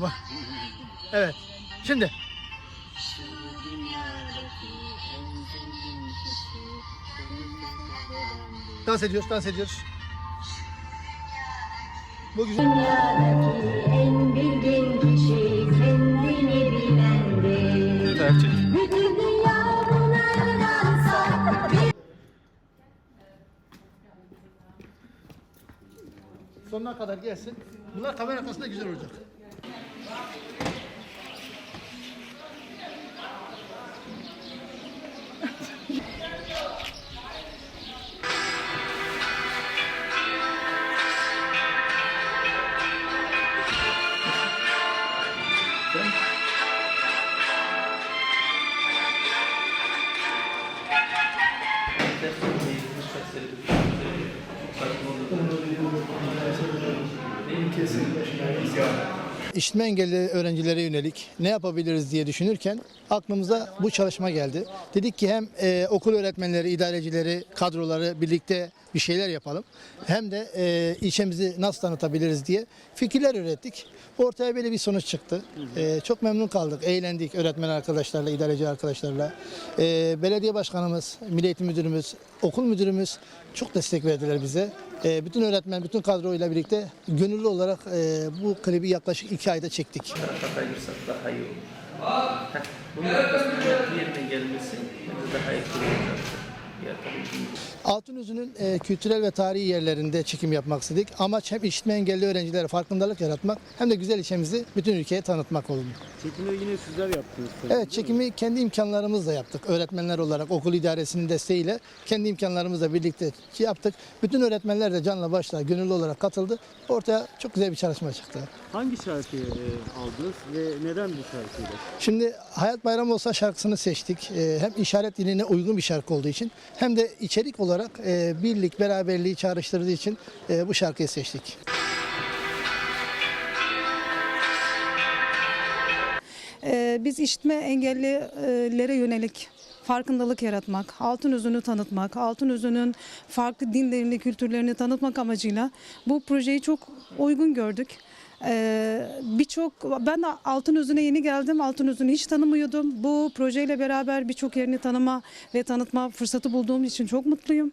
bak. Evet. Şimdi. Dans ediyoruz, dans ediyoruz. Bu güzel. Dünyadaki en bilgin kişi Sonuna kadar gelsin. Bunlar kamera arkasında güzel olacak. İşitme engelli öğrencilere yönelik ne yapabiliriz diye düşünürken aklımıza bu çalışma geldi. Dedik ki hem e, okul öğretmenleri, idarecileri, kadroları birlikte bir şeyler yapalım. Hem de e, ilçemizi nasıl tanıtabiliriz diye fikirler ürettik. Ortaya böyle bir sonuç çıktı. E, çok memnun kaldık, eğlendik öğretmen arkadaşlarla, idareci arkadaşlarla. E, belediye başkanımız, Milli Eğitim Müdürümüz, okul müdürümüz çok destek verdiler bize. E, bütün öğretmen, bütün kadroyla birlikte gönüllü olarak e, bu klibi yaklaşık iki ayda çektik. iyi Bunun yerine gelmesi daha etkili olacaktır. Altınözü'nün e, kültürel ve tarihi yerlerinde çekim yapmak istedik. Amaç hem işitme engelli öğrencilere farkındalık yaratmak hem de güzel ilçemizi bütün ülkeye tanıtmak oldu. Çekimi yine sizler yaptınız. tabii, Evet değil mi? çekimi kendi imkanlarımızla yaptık. Öğretmenler olarak okul idaresinin desteğiyle kendi imkanlarımızla birlikte yaptık. Bütün öğretmenler de canla başla gönüllü olarak katıldı. Ortaya çok güzel bir çalışma çıktı. Hangi şarkıyı e, aldınız ve neden bu şarkıyla? Şimdi Hayat Bayramı olsa şarkısını seçtik. Ee, hem işaret diline uygun bir şarkı olduğu için hem de içerik olarak e, birlik, beraberliği çağrıştırdığı için e, bu şarkıyı seçtik. Ee, biz işitme engellilere yönelik farkındalık yaratmak, altın özünü tanıtmak, altın özünün farklı dinlerini, kültürlerini tanıtmak amacıyla bu projeyi çok uygun gördük. Ee, Birçok, ben de altın özüne yeni geldim. Altın özünü hiç tanımıyordum. Bu projeyle beraber birçok yerini tanıma ve tanıtma fırsatı bulduğum için çok mutluyum.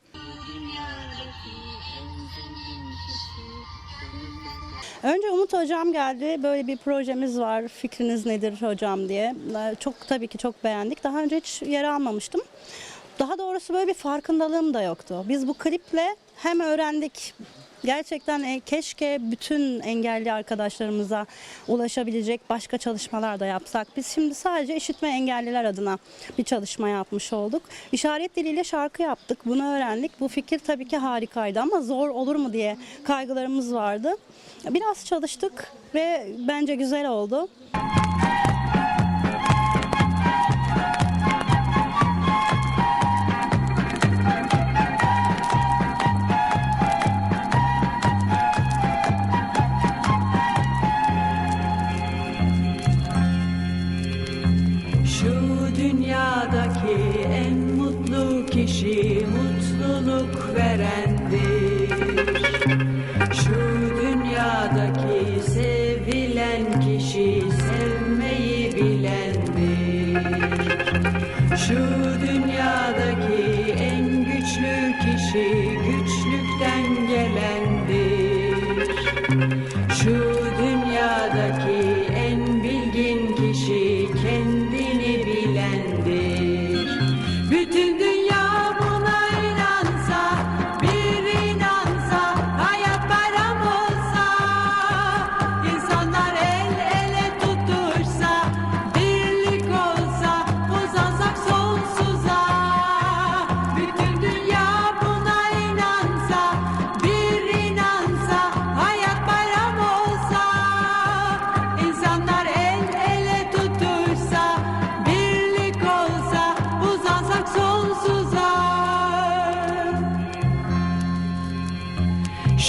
Önce Umut Hocam geldi. Böyle bir projemiz var. Fikriniz nedir hocam diye. Ee, Çok tabii ki çok beğendik. Daha önce hiç yer almamıştım. Daha doğrusu böyle bir farkındalığım da yoktu. Biz bu kliple hem öğrendik Gerçekten e, keşke bütün engelli arkadaşlarımıza ulaşabilecek başka çalışmalar da yapsak. Biz şimdi sadece işitme engelliler adına bir çalışma yapmış olduk. İşaret diliyle şarkı yaptık. Bunu öğrendik. Bu fikir tabii ki harikaydı ama zor olur mu diye kaygılarımız vardı. Biraz çalıştık ve bence güzel oldu. Dünyadaki en mutlu kişi mutluluk verendir. Şu dünyadaki sevilen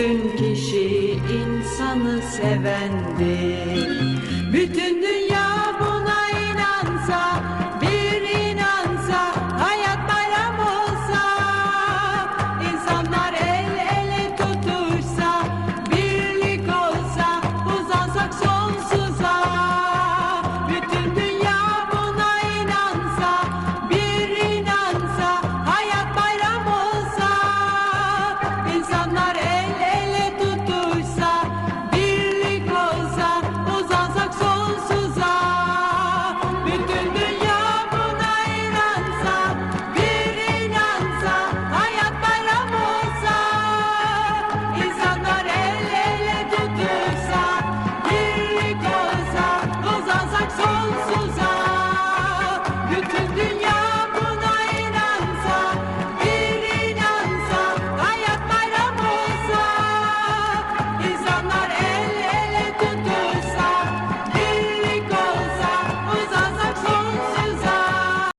En üstün kişi insanı sevendir. Bütün